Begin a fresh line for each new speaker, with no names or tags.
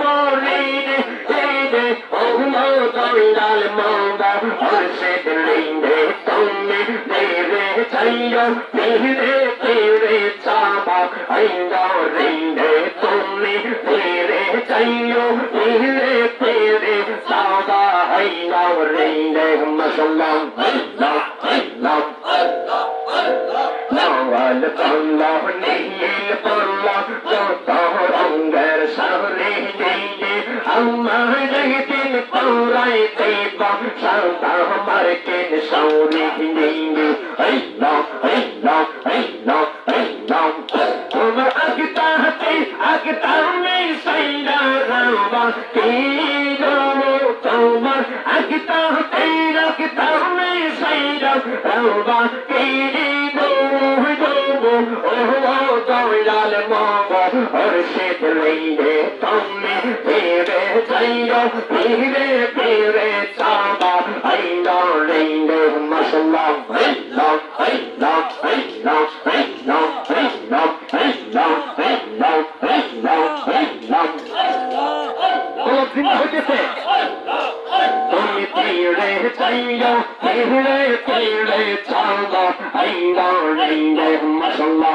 মরিনে রে ও মো দয়াল মৌলা মুর্শিদ লিনে তুমি রে চাইও রে রে চাবা আইনা রে তুমি রে চাইও রে রে চাবা আইনা রে মসলাম আল্লাহ আল্লাহ লাল কাল্লা নীল পল্লা মারকিন পৌরাইতে বংশাদা মারকিন সৌরি হিন্দি এই নাও এই নাও এই নাও এই নাও তোমার আগতা হাতে আগতা মে সাইরা রাবা কে গো তোমার আগতা হাতে আগতা মে সাইরা রাবা কে গো গো ও ও তাইলাল মা লইলে তুমি ফিরে যাইও ফিরে ফিরে চাবা আইনা লইলে মশলা আইনা আইনা আইনা আইনা আইনা আইনা আইনা আইনা আইনা বলো জিন্দা হইতেছে তুমি ফিরে যাইও ফিরে ফিরে চাবা আইনা লইলে মশলা